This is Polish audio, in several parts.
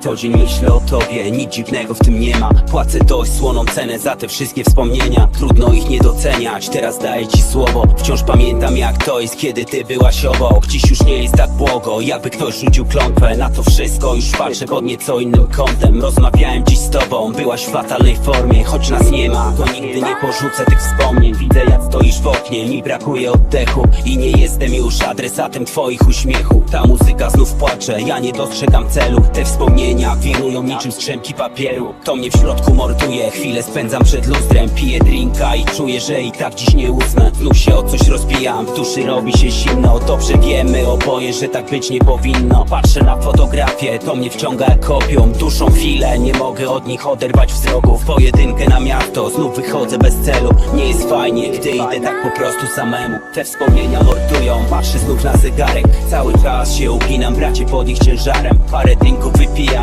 co dzień myślę o tobie, nic dziwnego w tym nie ma. Płacę dość słoną cenę za te wszystkie wspomnienia. Trudno ich nie doceniać, teraz daję ci słowo. Wciąż pamiętam jak to jest, kiedy ty byłaś obok Dziś już nie jest tak błogo, jakby ktoś rzucił klątwę Na to wszystko. Już patrzę pod nieco innym kątem. Rozmawiałem dziś z tobą, byłaś w fatalnej formie Choć nas nie ma, to nigdy nie porzucę tych wspomnień. Widzę jak stoisz w oknie, mi brakuje oddechu. I nie jestem już adresatem twoich uśmiechu. Ta muzyka znów płacze, ja nie dostrzegam celu. Te wspomnienia wirują niczym strzępki papieru. To mnie w środku morduje, chwilę spędzam przed lustrem. Piję drinka i czuję, że i tak dziś nie usnę. Znów się o coś rozbijam, w duszy robi się zimno. Dobrze wiemy oboje, że tak być nie powinno. Patrzę na fotografię, to mnie wciąga jak opium. Duszą chwilę, nie mogę od nich oderwać wzroku. W pojedynkę na miasto, znów wychodzę bez celu. Nie jest fajnie, gdy idę tak po prostu samemu. Te wspomnienia mordują, patrzę znów na zegarek. Cały czas się uginam, bracie pod ich ciężarem. Parę drinków wypijam,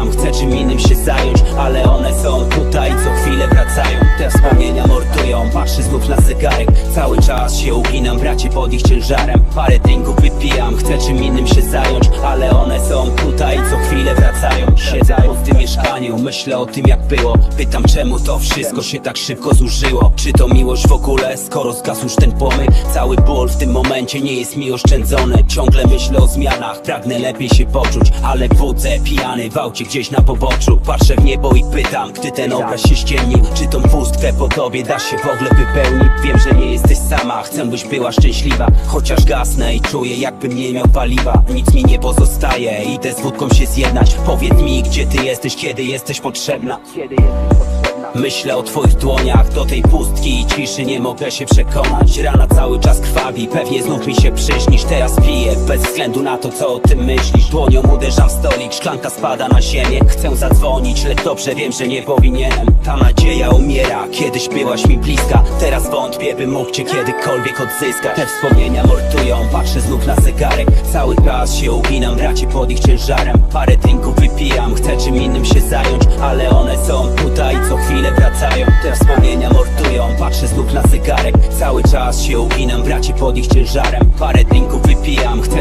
zająć Ale one są tutaj, co chwilę wracają. Te wspomnienia mordują, patrzę znów na zegarek. Cały czas się uginam, bracie pod ich ciężarem. Parę drinków wypijam, chcę czym innym się zająć Ale one są tutaj, co chwilę wracają. Siedzę w tym mieszkaniu, myślę o tym jak było. Pytam czemu to wszystko się tak szybko zużyło? Czy to miłość w ogóle, skoro zgasł już ten pomyk Cały ból w tym momencie nie jest mi oszczędzony. Ciągle myślę o zmianach, pragnę lepiej się poczuć Ale budzę pijany w aucie gdzieś na poboczu. Patrzę w niebo i pytam, gdy ten obraz się ściemni Czy tą pustkę po tobie da się w ogóle wypełnić? Wiem, że nie jesteś sama, chcę byś była szczęśliwa. Chociaż gasnę i czuję jakbym nie miał paliwa. Nic mi nie pozostaje, idę z wódką się zjednać. Powiedz mi, gdzie ty jesteś, kiedy jesteś potrzebna Myślę o twoich dłoniach, do tej pustki i ciszy nie mogę się przekonać. Rana cały czas krwawi, pewnie znów mi się przyśnisz. Teraz piję, bez względu na to co o tym myślisz. Dłonią uderzam w stolik, szklanka spada na ziemię. Chcę zadzwonić, lecz dobrze wiem, że nie powinienem. Ta nadzieja umiera, kiedyś byłaś mi bliska. Teraz wątpię, bym mógł cię kiedykolwiek odzyskać. Te wspomnienia mordują, patrzę znów na zegarek. Cały czas się uginam, bracie pod ich ciężarem. Parę drinków wypijam, chcę czym innym się zająć Ale one są tutaj, co chwilę wracają. Te wspomnienia mordują, patrzę znów na zegarek. Cały czas się uginam, bracie pod ich ciężarem. Parę drinków wypijam, chcę